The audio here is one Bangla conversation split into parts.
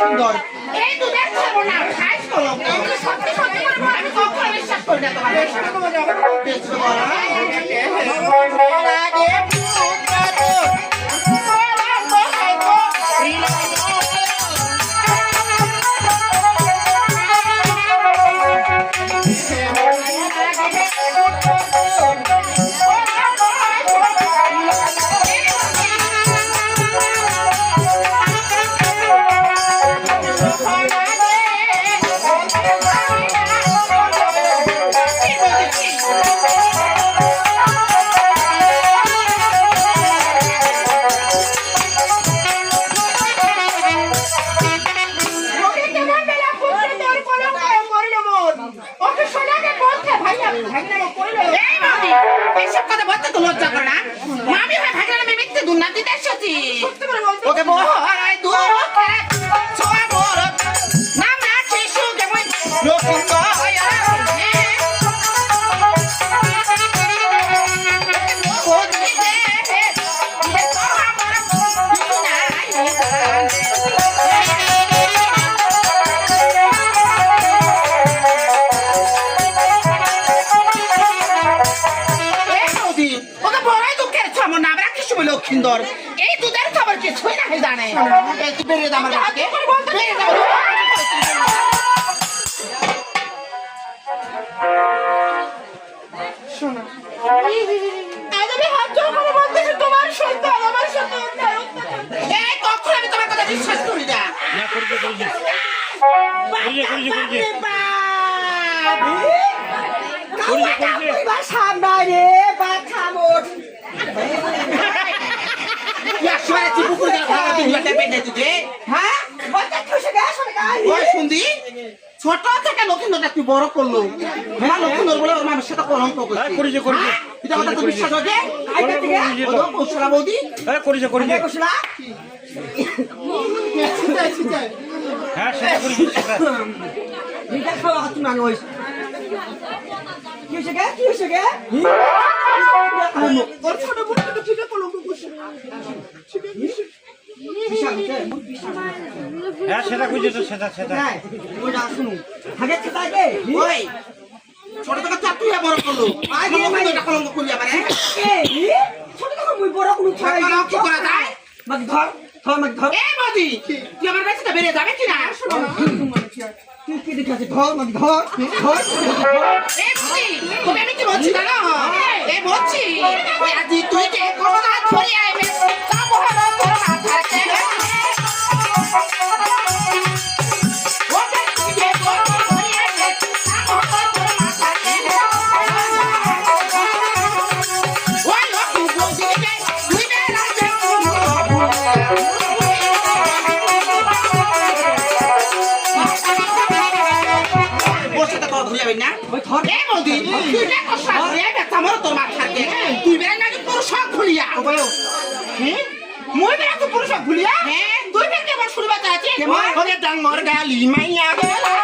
সুন্দর। এই দুধের খাব না, তো লোক। আমি সত্যি সত্যি করে বলছি, আমি কখনো বিশ্বাস করি না তোমার। দেখছ বলো, হ্যাঁ? লাগে কথা বলতে তো লজ্জা করে না? মামি হয় ভাগিনা নামে মিথ্যে দুর্নাম দিতে ওকে বহারায় লক্ষিন্দর। এই দুধের খবর কিছুই না জানে এই তুই বেরিয়ে থেকে। বেরিয়ে তোমার কথা বিশ্বাস করি না। না করিছে করিছে করিছে করিছে করিছে করিছে করিছে ইয়া, শুয়ে আছি, পুকুরে গেলে ভাড়া দিবি, একটা পেটে দিতে। ওই শুনদি, ছোট থেকে লক্ষিন্দরটা তুই বড় করল। হ্যাঁ লক্ষিন্দর বলে ওর মামের সাথে কলঙ্ক হ্যাঁ, করছে করিছে। করিছে এটা কথা তো বিশ্বাস হচ্ছে করিছে ও তো। তো কৌশলা বৌদি। হ্যাঁ করিছে করিছে। ছিটাই, ছিটাই। হ্যাঁ সেটা করিছে সেটা। ওর ছোট বোনটা তো কলঙ্ক? করছে হ্যাঁ সেটা করিছে তো সেটা সেটা ওই ছোট থেকে চাপ তুই বড় করল আজ লক্ষিন্দরটা কলঙ্ক করলি আবার হ্যাঁ এখন কি করা যায় এই বৌদি তুই আমার বাড়িতে বেরিয়ে যাবে কিনা এই বৌদি তোকে আমি কি বলছি জানো এই বলছি আজ তুই কে কোনো ছড়িয়ে আইবে তা তোর মাথাতে ওকে যাবে না এ বৌদি তুই না কষ্ট মর তোর মাথাতে তুই বেড়া না পুরো সব খুলিয়া হ্যাঁ মই বেড়া তো পুরো সব খুলিয়া হ্যাঁ। তুই বেড়া কেমন শুনবা চাচ্ছি কেমন? ওরে ডাঙ্গর গালি মাইয়া গেলা।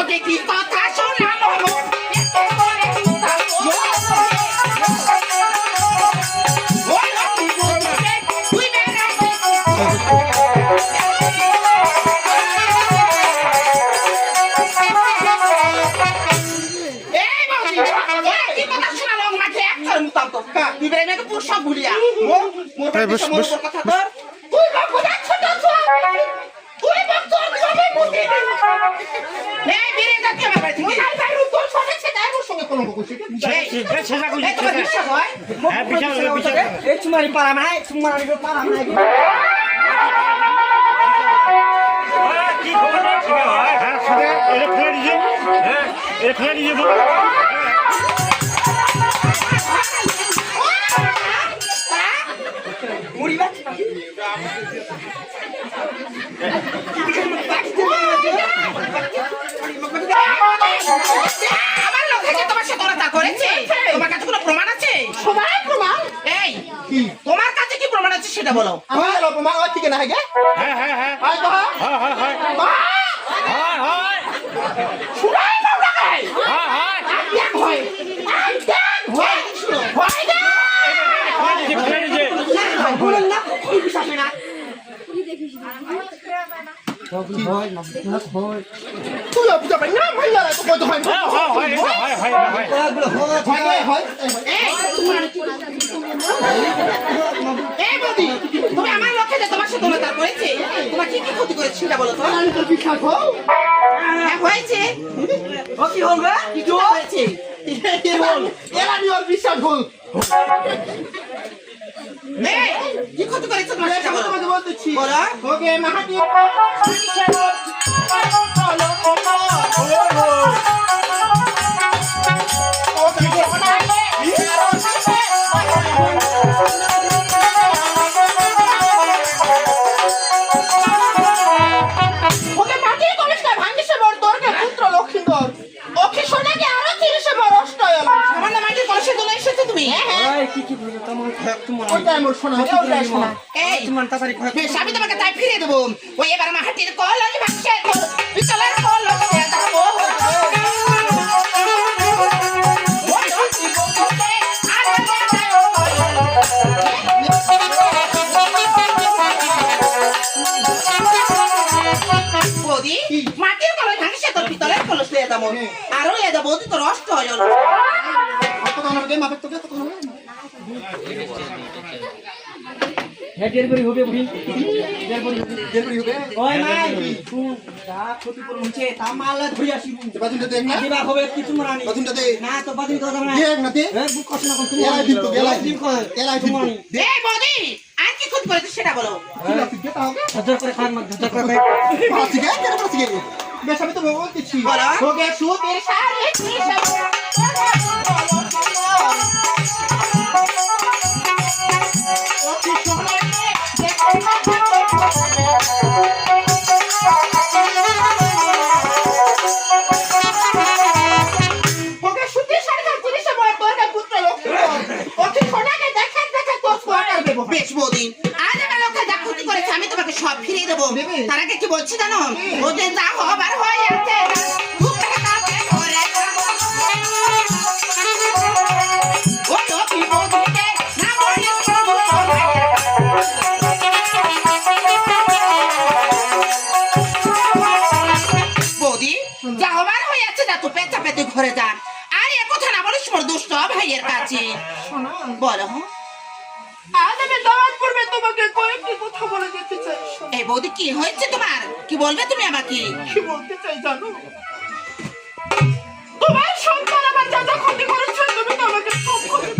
ওকে কি কথা শোনালো? ভুলিয়া। মো মোটা বস বস তুই মা কোথা ছোট ছোট তুই মা তোর জমি মুতি নে বেরে না কে বাবা ঠিক নাই পারু তোর সঙ্গে সে তাই ওর সঙ্গে কোনো আমার লোক থেকে তোমার সাথে ওরা তা করেছে তোমার কাছে কোনো প্রমাণ আছে প্রমাণ এই তোমার কাছে কি প্রমাণ আছে সেটা বলো আমার প্রমাণ ওই থেকে না হ্যাঁ হ্যাঁ, হ্যাঁ, হ্যাঁ। হ্যাঁ হ্যাঁ হ্যাঁ হ্যাঁ হ্যাঁ হয়, হয়। শুনাই না লাগে হয়, হয়। এক হয় আই দেন হয় হয় না ফেলে দিয়েছে, ফেলে দিয়েছে। বলেন না এই বিশ্বাস হয় না তুই তোমার সাথে করেছে তোমার কি কি ক্ষতি হ্যাঁ, হয়েছে? হয়েছে এরা করেছে তোমাকে বলতেছি ওকে মাহাতি আমি তোমাকে তাই ফিরিয়ে দেবো। ওই এবার আমার হাতির কল আজ ভাঙছে পিতলের কল মাটির কলস ভাঙছে তোর পিতলের কলস আরও তোর অষ্ট হয়ে কত দাম হবে হবে হেডের করে হবে। বুড়ি হেডের করে হবে? দেড় হবে ওই নাই শুন যা ক্ষতি করে হচ্ছে তা মালা ধরে আসিব বাজুনটা দেখ না? দিবা হবে কিছু মারানি বাজুনটা দে না তো বাদিন কথা না দেখ না দে এ বুক কষ্ট না কোন এলাই দিন তো, এলাই এলাই দিন তো। তোমানি এই আর কি ক্ষতি করেছে সেটা বলো। হাজার করে খান মত করে পাঁচি গে কেন পাঁচি গে বেশ আমি তো বলতেছি সারে আসব দুষ্ট ভাইয়ের কাছে বলো হ্যাঁ? আজ তোমাকে কয়েকটি কথা বলে যেতে চাই বৌদি কি হয়েছে তোমার? কি বলবে তুমি আমাকে? কি বলতে চাই জানো? তোমার আমার যা ক্ষতি করেছে তুমি তো সব ক্ষতি